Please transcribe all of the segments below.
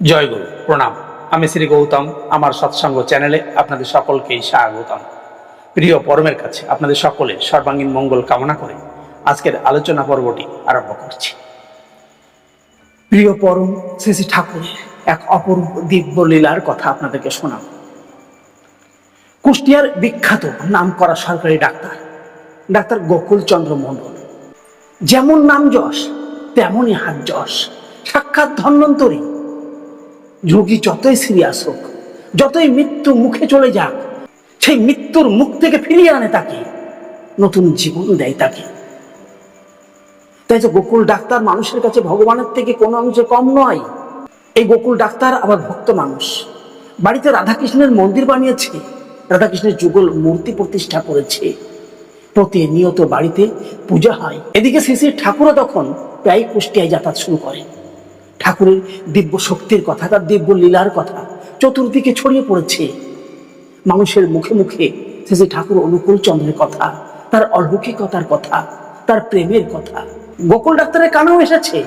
জয় গুরু, প্রণাম। আমি শ্রী গৌতম, আমার সৎসঙ্গ চ্যানেলে আপনাদের সকলকেই স্বাগতম। প্রিয় পরমের কাছে আপনাদের সকলের সর্বাঙ্গীন মঙ্গল কামনা করে আজকের আলোচনা পর্বটি আরম্ভ করছি। প্রিয় পরম শ্রী শ্রী ঠাকুর, এক অপরূপ দিব্য লীলার কথা আপনাদেরকে শোনাব। কুষ্টিয়ার বিখ্যাত নাম করা সরকারি ডাক্তার ডাক্তার গোকুল চন্দ্র মণ্ডল। যেমন নাম যশ, তেমনই হাত যশ। সাক্ষাৎ ধন্বন্তরী রোগী যতই সিরিয়াস হোক, যতই মৃত্যু মুখে চলে যাক, সেই মৃত্যুর মুখ থেকে ফিরিয়ে আনে তাকে, নতুন জীবন দেয় তাকে। তাই তো গোকুল ডাক্তার মানুষের কাছে ভগবানের থেকে কোনো অংশে কম নয়, এই গোকুল ডাক্তার আবার ভক্ত মানুষ। বাড়িতে রাধাকৃষ্ণের মন্দির বানিয়েছে, রাধাকৃষ্ণের যুগল মূর্তি প্রতিষ্ঠা করেছে। প্রতিনিয়ত বাড়িতে পূজা হয়। এদিকে শ্রী শ্রী ঠাকুরও তখন প্রায় কুষ্টিয়ায় যাতায়াত শুরু করেন। ঠাকুরের দিব্য শক্তির কথা, তার দিব্য লীলার কথা চতুর্দিকে ছড়িয়ে পড়েছে। মানুষের মুখে মুখে শ্রী শ্রী ঠাকুর অনুকূল চন্দ্রের কথা, তার অলৌকিকতার কথা, তার প্রেমের কথা, গোকুল ডাক্তারের কানেও এসেছে।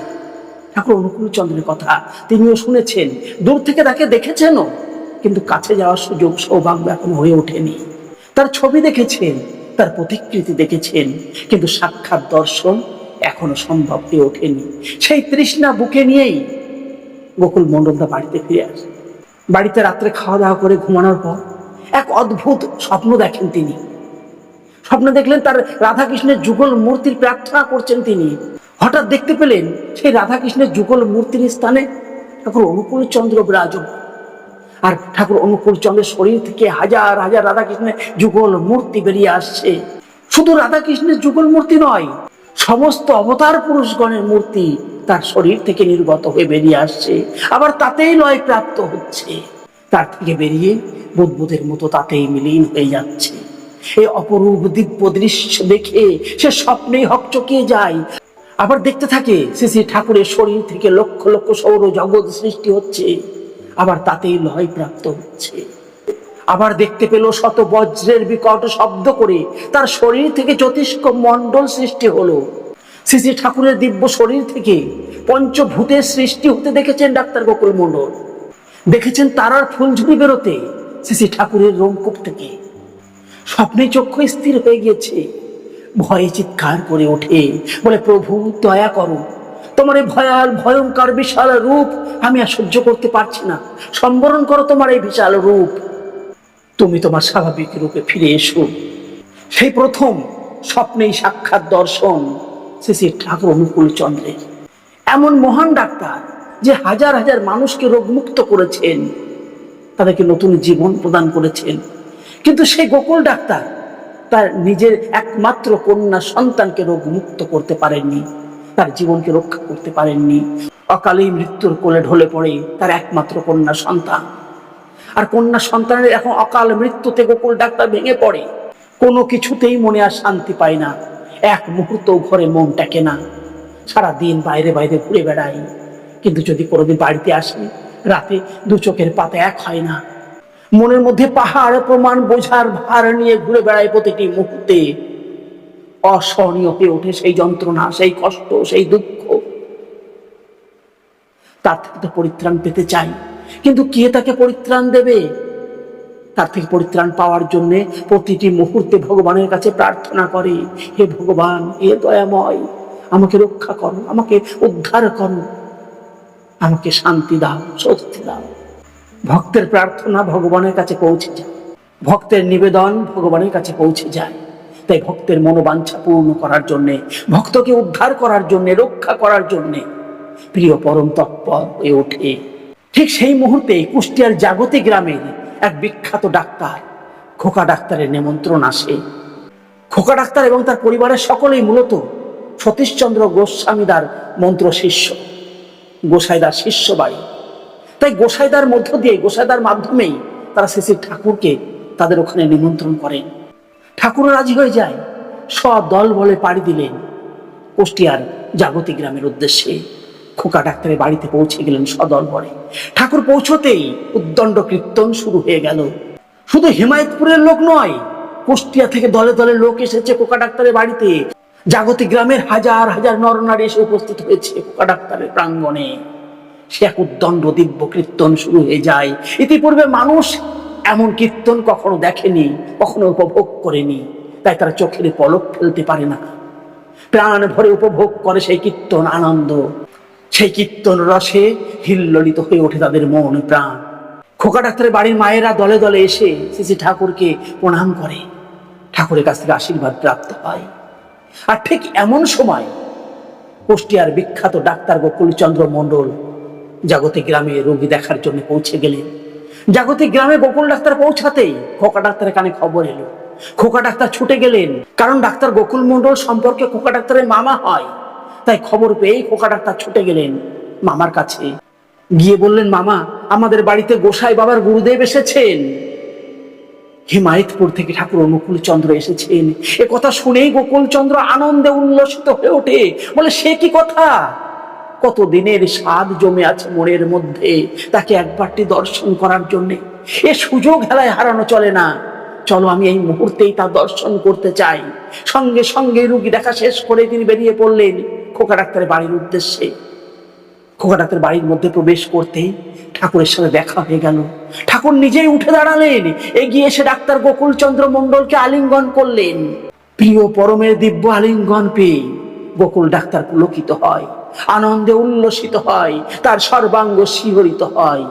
ঠাকুর অনুকূল চন্দ্রের কথা তিনিও শুনেছেন, দূর থেকে তাকে দেখেছেনও, কিন্তু কাছে যাওয়ার সুযোগ সৌভাগ্য এখন হয়ে ওঠেনি। তার ছবি দেখেছেন, তার প্রতিকৃতি দেখেছেন, কিন্তু সাক্ষাৎ দর্শন এখনও সম্ভব হয়ে ওঠেনি। সেই তৃষ্ণা বুকে নিয়েই গোকুল মণ্ডলটা বাড়িতে ফিরে আসে। বাড়িতে রাত্রে খাওয়া দাওয়া করে ঘুমানোর পর এক অদ্ভুত স্বপ্ন দেখেন তিনি। স্বপ্ন দেখলেন তার রাধাকৃষ্ণের যুগল মূর্তির প্রার্থনা করছেন তিনি। হঠাৎ দেখতে পেলেন সেই রাধাকৃষ্ণের যুগল মূর্তির স্থানে ঠাকুর অনুকূল চন্দ্র বিরাজমান। আর ঠাকুর অনুকূল চন্দ্রের শরীর থেকে হাজার হাজার রাধাকৃষ্ণের যুগল মূর্তি বেরিয়ে আসছে। শুধু রাধাকৃষ্ণের যুগল মূর্তি নয় সমস্ত অবতার পুরুষগণের মূর্তি তার শরীর থেকে নির্গত হয়ে বেরিয়ে আসছে। আবার তাতেই লয় প্রাপ্ত হচ্ছে। তার থেকে বেরিয়ে বুদ্বুদের মতো তাতেই মিলীন হয়ে যাচ্ছে। এই অপরূপ দিব্য দৃশ্য দেখে সে স্বপ্নেই হকচকিয়ে যায়। আবার দেখতে থাকে শ্রী শ্রী ঠাকুরের শরীর থেকে লক্ষ লক্ষ সৌর জগৎ সৃষ্টি হচ্ছে। আবার তাতেই লয় প্রাপ্ত হচ্ছে। আবার দেখতে পেল শত বজ্রের বিকট শব্দ করে তার শরীর থেকে জ্যোতিষ্ক মণ্ডল সৃষ্টি হলো। শ্রী ঠাকুরের দিব্য শরীর থেকে পঞ্চভূতের সৃষ্টি হতে দেখেছেন ডাক্তার গোকুল মণ্ডল। দেখেছেন তারার ফুলঝুড়ি বেরোতে শ্রী ঠাকুরের রোমকূপ থেকে। স্বপ্নে চক্ষু স্থির হয়ে গিয়েছে। ভয়ে চিৎকার করে ওঠে। বলে, প্রভু, দয়া করো। তোমার এই ভয়াল, ভয়ঙ্কর, বিশাল রূপ আমি আর সহ্য করতে পারছি না। সম্বরণ করো তোমার এই বিশাল রূপ। তুমি তোমার স্বাভাবিক রূপে ফিরে এসো। সেই প্রথম স্বপ্নেই সাক্ষাৎ দর্শন শ্রী ঠাকুর অনুকূল চন্দ্রের এমন মহান ডাক্তার যে হাজার হাজার মানুষকে রোগমুক্ত করেছেন, তাদেরকে নতুন জীবন প্রদান করেছেন। কিন্তু সেই গোকুল ডাক্তার তার নিজের একমাত্র কন্যা সন্তানকে রোগ মুক্ত করতে পারেননি, তার জীবনকে রক্ষা করতে পারেননি। অকালেই মৃত্যুর কোলে ঢলে পড়ে তার একমাত্র কন্যা সন্তান। আর কন্যা সন্তানের এখন অকাল মৃত্যুতে গোকুল ডাক্তার ভেঙে পড়ে। কোনো কিছুতেই মনে আর শান্তি পায় না। এক মুহূর্ত ঘরে মন টেকে না সারা দিন বাইরে বাইরে ঘুরে বেড়াই। কিন্তু যদি কোনোদিন বাড়িতে আসি, রাতে দু চোখের পাতে এক হয় না। মনের মধ্যে পাহাড় প্রমাণ বোঝার ভার নিয়ে ঘুরে বেড়ায় প্রতিটি মুহূর্তে। অসহনীয় হয়ে ওঠে সেই যন্ত্রণা, সেই কষ্ট, সেই দুঃখ। তার থেকে তো পরিত্রাণ পেতে চাই। কিন্তু কে তাকে পরিত্রাণ দেবে? তার থেকে পরিত্রাণ পাওয়ার জন্য প্রতিটি মুহূর্তে ভগবানের কাছে প্রার্থনা করে, হে ভগবান, হে দয়াময়, আমাকে রক্ষা করো, আমাকে উদ্ধার করো, আমাকে শান্তি দাও, স্বস্তি দাও। ভক্তের প্রার্থনা ভগবানের কাছে পৌঁছে যায়। ভক্তের নিবেদন ভগবানের কাছে পৌঁছে যায়। তাই ভক্তের মনোবাঞ্ছা পূর্ণ করার জন্যে, ভক্তকে উদ্ধার করার জন্যে, রক্ষা করার জন্যে, প্রিয় পরম তৎপর হয়ে ওঠে ঠিক সেই মুহূর্তে কুষ্টিয়ার জাগতিক গ্রামের এক বিখ্যাত ডাক্তার, খোকা ডাক্তারের নিমন্ত্রণ আসে। খোকা ডাক্তার এবং তার পরিবারের সকলেই মূলত সতীশচন্দ্র গোস্বামীদার মন্ত্র শিষ্য, গোসাইদার শিষ্য বাড়ি তাই গোসাইদার মধ্য দিয়ে, গোসাইদার মাধ্যমেই তারা শ্রী ঠাকুরকে তাদের ওখানে নিমন্ত্রণ করেন ঠাকুর রাজি হয়ে যায় সব দল বলে পাড়ি দিলেন কুষ্টিয়ার জাগতিক গ্রামের উদ্দেশ্যে। খোকা ডাক্তারের বাড়িতে পৌঁছে গেলেন সদল বলে ঠাকুর পৌঁছতেই উদ্দণ্ড কীর্তন শুরু হয়ে গেল। শুধু হিমায়তপুরের লোক নয়, কুষ্টিয়া থেকে দলে দলে লোক এসেছে কোকা ডাক্তারের বাড়িতে। জাগতিক গ্রামের হাজার হাজার নরনারী এসে উপস্থিত হয়েছে কোকা ডাক্তারের প্রাঙ্গণে। সে এক উদ্দণ্ড দিব্য কীর্তন শুরু হয়ে যায়। ইতিপূর্বে মানুষ এমন কীর্তন কখনো দেখেনি, কখনো উপভোগ করেনি। তাই তারা চোখের পলক ফেলতে পারে না। প্রাণ ভরে উপভোগ করে সেই কীর্তন আনন্দ। সেই কীর্তন রসে হিল্ললিত হয়ে ওঠে তাদের মন, প্রাণ। খোকা ডাক্তারের বাড়ির মায়েরা দলে দলে এসে শ্রী ঠাকুরকে প্রণাম করে। ঠাকুরের কাছ থেকে আশীর্বাদ প্রাপ্ত হয়। আর ঠিক এমন সময় কুষ্টিয়ার বিখ্যাত ডাক্তার গোকুলচন্দ্র মণ্ডল জাগতিক গ্রামে রোগী দেখার জন্য পৌঁছে গেলেন। জাগতিক গ্রামে গোকুল ডাক্তার পৌঁছাতেই খোকা ডাক্তারের কানে খবর এলো। খোকা ডাক্তার ছুটে গেলেন। কারণ ডাক্তার গোকুল মণ্ডল সম্পর্কে খোকা ডাক্তারের মামা হয়। তাই খবর পেয়ে খোকা ডাক্তার ছুটে গেলেন মামার কাছে। গিয়ে বললেন, মামা, আমাদের বাড়িতে গোসাই বাবার গুরুদেব এসেছেন। হিমায়তপুর থেকে ঠাকুর অনুকূল চন্দ্র এসেছেন। এ কথা শুনেই গোকুল চন্দ্র আনন্দে উল্লসিত হয়ে ওঠে। বলে, সে কি কথা? কত দিনের স্বাদ জমে আছে মনের মধ্যে। তাকে একবারটি দর্শন করার জন্য এ সুযোগ হেলায় হারানো চলে না। চলো, আমি এই মুহূর্তেই তার দর্শন করতে চাই। সঙ্গে সঙ্গে রুগী দেখা শেষ করে তিনি বেরিয়ে পড়লেন। খোকা ডাক্তারের বাড়ির উদ্দেশ্যে, খোকা ডাক্তার বাড়ির মধ্যে প্রবেশ করতেই ঠাকুরের সাথে দেখা হয়ে গেল। ঠাকুর নিজেই উঠে দাঁড়ালেন, এগিয়ে এসে ডাক্তার গোকুল চন্দ্র মণ্ডলকে আলিঙ্গন করলেন। প্রিয় পরমের দিব্য আলিঙ্গন পেয়ে গোকুল ডাক্তার পুলকিত হয়, আনন্দে উল্লসিত হয়, তার সর্বাঙ্গ শিহরিত হয়।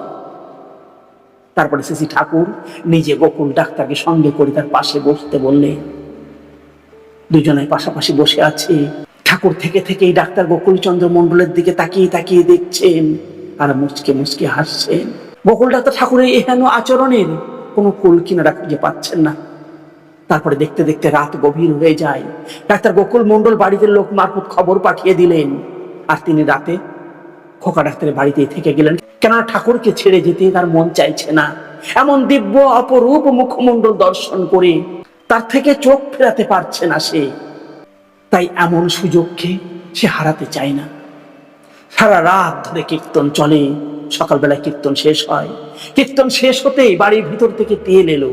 তারপরে শ্রী ঠাকুর নিজে গোকুল ডাক্তারকে সঙ্গে করে তার পাশে বসতে বললেন দুজনের পাশাপাশি বসে আছে। ঠাকুর থেকে থেকে এই ডাক্তার গোকুলচন্দ্র মণ্ডলের দিকে তাকিয়ে তাকিয়ে দেখছেন আর মুচকে মুচকে হাসছেন। গোকুল ডাক্তার ঠাকুরের এহেন আচরণের কোনো কুল কিনারা খুঁজে পাচ্ছেন না। তারপরে দেখতে দেখতে রাত গভীর হয়ে যায়। ডাক্তার গোকুল মণ্ডল বাড়িতে লোক মারফত খবর পাঠিয়ে দিলেন। আর তিনি রাতে খোকা ডাক্তারের বাড়িতেই থেকে গেলেন। কেননা ঠাকুরকে ছেড়ে যেতে তার মন চাইছে না। এমন দিব্য অপরূপ মুখমণ্ডল দর্শন করে তার থেকে চোখ ফেরাতে পারছে না সে। তাই এমন সুযোগকে সে হারাতে চায় না। সারা রাত ধরে কীর্তন চলে সকালবেলা কীর্তন শেষ হয়। কীর্তন শেষ হতেই বাড়ির ভিতর থেকে তেল এলো।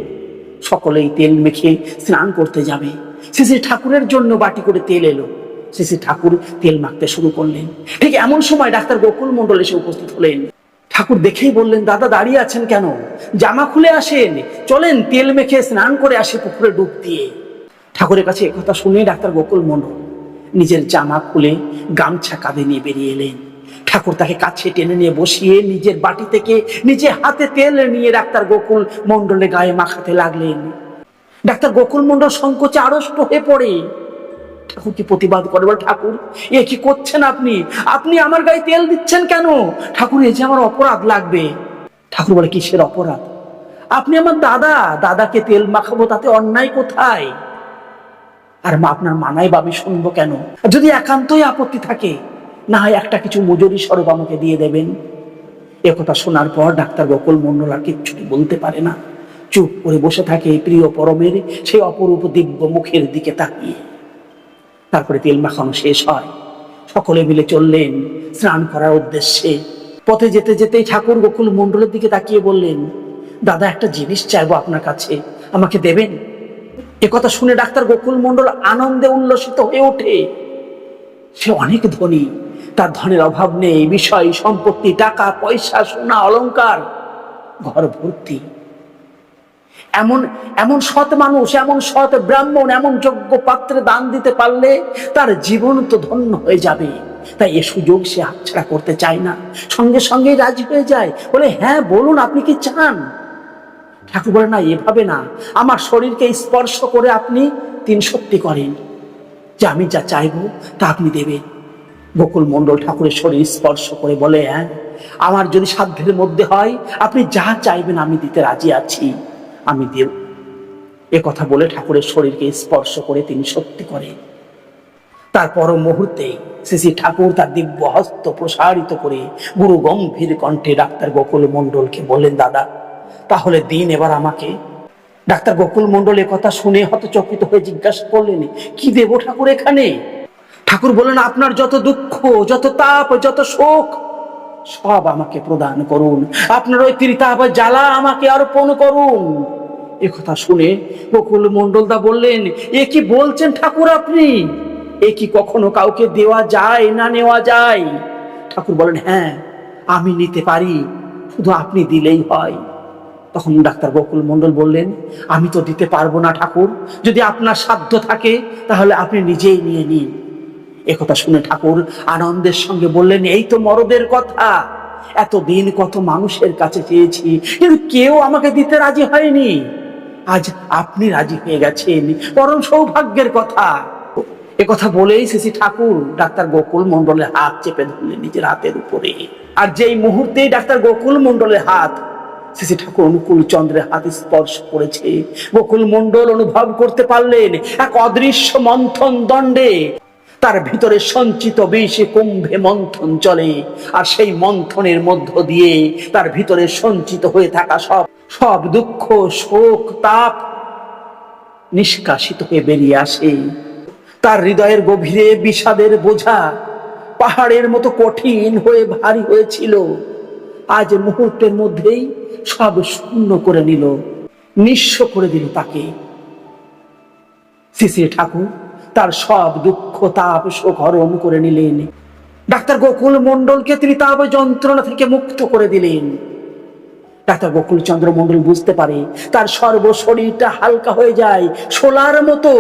সকলেই তেল মেখে স্নান করতে যাবে। শ্রী ঠাকুরের জন্য বাটি করে তেল এলো। শ্রী ঠাকুর তেল মাখতে শুরু করলেন। ঠিক এমন সময় ডাক্তার গোকুল মণ্ডল এসে উপস্থিত হলেন। ঠাকুর দেখেই বললেন, দাদা দাঁড়িয়ে আছেন কেন? জামা খুলে আসেন। চলেন তেল মেখে স্নান করে আসে পুকুরে ডুব দিয়ে। ঠাকুরের কাছে একথা শুনে ডাক্তার গোকুল মণ্ডল নিজের জামা খুলে গামছা কাঁধে নিয়ে বেরিয়ে এলেন। ঠাকুর তাকে কাছে টেনে নিয়ে বসিয়ে নিজের বাটি থেকে নিজে হাতে তেল নিয়ে ডাক্তার গোকুল মণ্ডলের গায়ে মাখাতে লাগলেন। ডাক্তার গোকুল মণ্ডল সংকোচে আড়ষ্ট হয়ে পড়ে। ঠাকুর কি প্রতিবাদ করে বলে ঠাকুর? এ কি করছেন আপনি? আপনি আমার গায়ে তেল দিচ্ছেন কেন? ঠাকুর, এ যে আমার অপরাধ লাগবে। ঠাকুর বলে, কিসের অপরাধ? আপনি আমার দাদা, দাদাকে তেল মাখাবো, তাতে অন্যায় কোথায়? আর মা আপনার মানাই বাবি শুনব কেন? যদি একান্তই আপত্তি থাকে, না হয় একটা কিছু মজুরি স্বরূপ আমাকে দিয়ে দেবেন। একথা শোনার পর ডাক্তার গোকুল মন্ডল আর কিচ্ছুটি বলতে পারে না। চুপ করে বসে থাকে প্রিয় পরমের সেই অপরূপ দিব্য মুখের দিকে তাকিয়ে। তারপরে তেল মাখানো শেষ হয়। সকলে মিলে চললেন স্নান করার উদ্দেশ্যে। পথে যেতে যেতেই ঠাকুর গোকুল মণ্ডলের দিকে তাকিয়ে বললেন, দাদা, একটা জিনিস চাইব আপনার কাছে। আমাকে দেবেন? কথা শুনে ডাক্তার গোকুল মণ্ডল আনন্দে উল্লসিত হয়ে ওঠে। সে অনেক ধনী, তার ধনের অভাব নেই, বিষয়, সম্পত্তি, টাকা, পয়সা, সোনা, অলংকার, ঘর ভর্তি। এমন এমন সৎ মানুষ, এমন সৎ ব্রাহ্মণ, এমন যোগ্য পাত্রে দান দিতে পারলে তার জীবন তো ধন্য হয়ে যাবে। তাই এ সুযোগ সে হাতছাড়া করতে চায় না। সঙ্গে সঙ্গে রাজি হয়ে যায়। বলে হ্যাঁ বলুন, আপনি কি চান? ঠাকুর বলে না, এভাবে না। আমার শরীরকে স্পর্শ করে আপনি তিন শক্তি করেন। যে আমি যা চাইব, তা আপনি দেবেন। গোকুল মণ্ডল ঠাকুরের শরীর স্পর্শ করে বলে হ্যাঁ আমার যদি সাধ্যের মধ্যে হয়, আপনি যা চাইবেন আমি দিতে রাজি আছি। আমি দেব। এ কথা বলে ঠাকুরের শরীরকে স্পর্শ করে তিনি সত্যি করেন। তারপর মুহূর্তে শ্রী ঠাকুর তার দিব্য হস্ত প্রসারিত করে গুরু গম্ভীর কণ্ঠে ডাক্তার গোকুল মণ্ডলকে বললেন, দাদা তাহলে দিন এবার আমাকে। ডাক্তার গোকুল মণ্ডল এ কথা শুনে হতচকিত হয়ে জিজ্ঞাসা করলেন, কি দেব ঠাকুর এখানে? ঠাকুর বললেন, আপনার যত দুঃখ, যত তাপ, যত শোক, সব আমাকে প্রদান করুন। আপনার ওই ত্রিতাপ জ্বালা আমাকে অর্পণ করুন। এ কথা শুনে গোকুল মণ্ডলদা বললেন, এ কি বলছেন ঠাকুর আপনি? এ কি কখনো কাউকে দেওয়া যায় না নেওয়া যায়? ঠাকুর বলেন হ্যাঁ আমি নিতে পারি, শুধু আপনি দিলেই হয়। তখন ডাক্তার গোকুল মণ্ডল বললেন, আমি তো দিতে পারব না ঠাকুর। যদি আপনার সাধ্য থাকে, তাহলে আপনি নিজেই নিয়ে নিন। একথা শুনে ঠাকুর আনন্দের সঙ্গে বললেন, এই তো মরদের কথা। এতদিন কত মানুষের কাছে চেয়েছি, কিন্তু কেউ আমাকে দিতে রাজি হয়নি। আজ আপনি রাজি হয়ে গেছেন। পরম সৌভাগ্যের কথা। এ কথা বলেই শ্রী ঠাকুর ডাক্তার গোকুল মণ্ডলের হাত চেপে ধরলেন নিজের হাতের উপরে। আর যেই মুহূর্তে ডাক্তার গোকুল মণ্ডলের হাত শ্রী ঠাকুর অনুকূল চন্দ্রের হাতে স্পর্শ করেছে। গোকুল মণ্ডল অনুভব করতে পারলেন এক অদৃশ্য মন্থন দণ্ডে। তার ভিতরে সঞ্চিত বিষে কুম্ভে মন্থন চলে, আর সেই মন্থনের মধ্য দিয়ে তার ভিতরে সঞ্চিত হয়ে থাকা সব সব দুঃখ, শোক, তাপ নিষ্কাশিত হয়ে বেরিয়ে আসে। তার হৃদয়ের গভীরে বিষাদের বোঝা পাহাড়ের মতো কঠিন হয়ে ভারী হয়েছিল। আজ মুহূর্তের মধ্যেই সব শূন্য করে নিল, নিঃস্ব করে দিল তাকে। শ্রী ঠাকুর তার সব দুঃখ তাপ শোক হরণ করে নিলেন। ডাক্তার গোকুল মণ্ডলকে তিনি তাপ যন্ত্রণা থেকে মুক্ত করে দিলেন। ডাক্তার গোকুল চন্দ্র মণ্ডল বুঝতে পারে, তার সর্ব শরীরটা হালকা হয়ে যায়, সোলার মতো,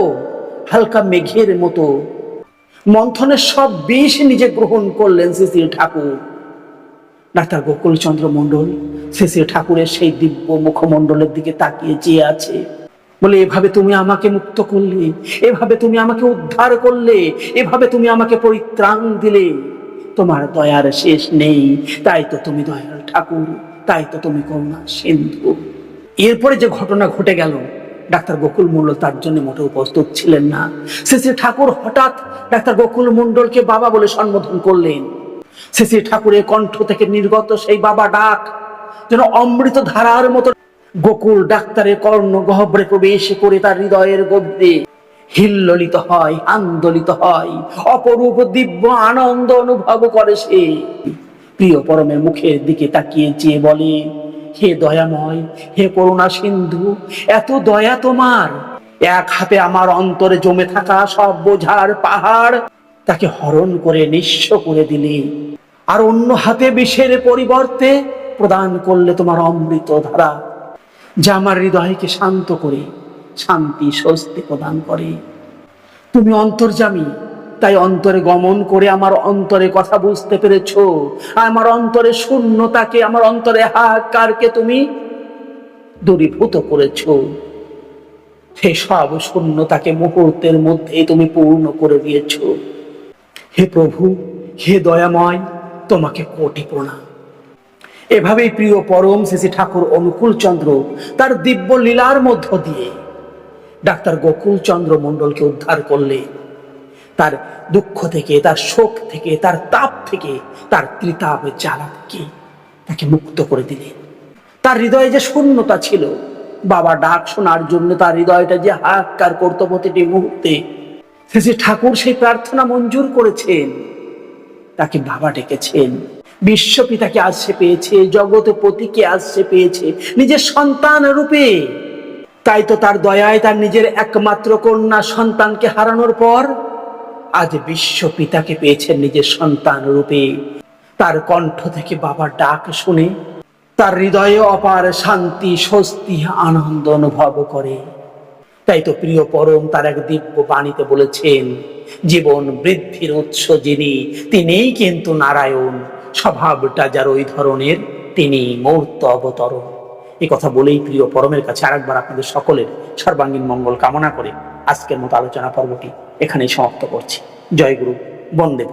হালকা মেঘের মতো। মন্থনের সব বিষ নিজে গ্রহণ করলেন শ্রী ঠাকুর। ডাক্তার গোকুল চন্দ্র মণ্ডল শ্রী ঠাকুরের সেই দিব্য মুখমণ্ডলের দিকে তাকিয়ে চেয়ে আছে। বলে, এভাবে তুমি আমাকে মুক্ত করলে, এভাবে তুমি আমাকে উদ্ধার করলে, এভাবে তুমি আমাকে পরিত্রাণ দিলে। তোমার দয়ার শেষ নেই, তাই তো তুমি দয়াল ঠাকুর, তাই তো তুমি করুণা সিন্ধু। এরপরে যে ঘটনা ঘটে গেল, ডাক্তার গোকুল মণ্ডল তার জন্য মোটেও উপস্থিত ছিলেন না। শ্রী ঠাকুর হঠাৎ ডাক্তার গোকুল মণ্ডলকে বাবা বলে সম্বোধন করলেন। শ্রী ঠাকুরের কণ্ঠ থেকে নির্গত সেই বাবা ডাক, যেন অমৃত ধারার মতো গোকুল ডাক্তারের কর্ণ গহ্বরে প্রবেশ করে তার হৃদয়ের গভীরে হিল্লিত হয়, আন্দোলিত হয়। অপরূপ দিব্য আনন্দ অনুভব করে সে। প্রিয় পরমের মুখের দিকে তাকিয়ে চেয়ে বলে, হে দয়াময়, হে করুণা সিন্ধু, এত দয়া তোমার। এক হাতে আমার অন্তরে জমে থাকা সব বোঝার পাহাড় তাকে হরণ করে নিঃস্ব করে দিলে। আর অন্য হাতে বিষের পরিবর্তে প্রদান করলে তোমার অমৃত ধারা, যা আমার হৃদয়কে শান্ত করে, শান্তি, স্বস্তি প্রদান করে। তুমি অন্তর্জামী তাই অন্তরে গমন করে আমার অন্তরে কথা বুঝতে পেরেছ। আমার অন্তরে শূন্যতাকে, আমার অন্তরে হাহাকারকে তুমি দূরীভূত করেছ। সে সব শূন্যতাকে মুহূর্তের মধ্যে তুমি পূর্ণ করে দিয়েছ। হে প্রভু, হে দয়াময়, তোমাকে কোটি প্রণাম। এভাবেই প্রিয় পরম শ্রী ঠাকুর অনুকূল চন্দ্র তার দিব্য লীলার মধ্য দিয়ে ডাক্তার গোকুল চন্দ্র মণ্ডলকে উদ্ধার করলে, তার দুঃখ থেকে, তার শোক থেকে, তার তাপ থেকে, তার ত্রিতাপ জ্বালা থেকে তাকে মুক্ত করে দিলেন তার হৃদয়ে যে শূন্যতা ছিল, বাবা ডাক শোনার জন্য তার হৃদয়টা যে হাহাকার করতো প্রতিটি মুহূর্তে শ্রী ঠাকুর সেই প্রার্থনা মঞ্জুর করেছেন, তাকে বাবা ডেকেছেন। বিশ্বপিতাকে আসছে পেয়েছে জগৎপতিকে আসছে পেয়েছে, নিজের সন্তান রূপে। তাই তো তার দয়ায় তার নিজের একমাত্র কন্যা সন্তানকে হারানোর পর আজ বিশ্বপিতাকে পেয়েছেন নিজের সন্তান রূপে। তার কণ্ঠ থেকে বাবার ডাক শুনে তার হৃদয়ে অপার শান্তি, স্বস্তি, আনন্দ অনুভব করে। তাই তো প্রিয় পরম তার এক দিব্য বাণীতে বলেছেন, জীবন বৃদ্ধির উৎস যিনি, তিনিই কিন্তু নারায়ণ। স্বভাবটা যার ওই ধরনের তিনি মূর্ত অবতরণ। এই কথা বলেই প্রিয় পরমের কাছে আরেকবার আপনাদের সকলের সর্বাঙ্গীন মঙ্গল কামনা করে আজকের মতো আলোচনা পর্বটি এখানেই সমাপ্ত করছি। জয় গুরু, বন্দে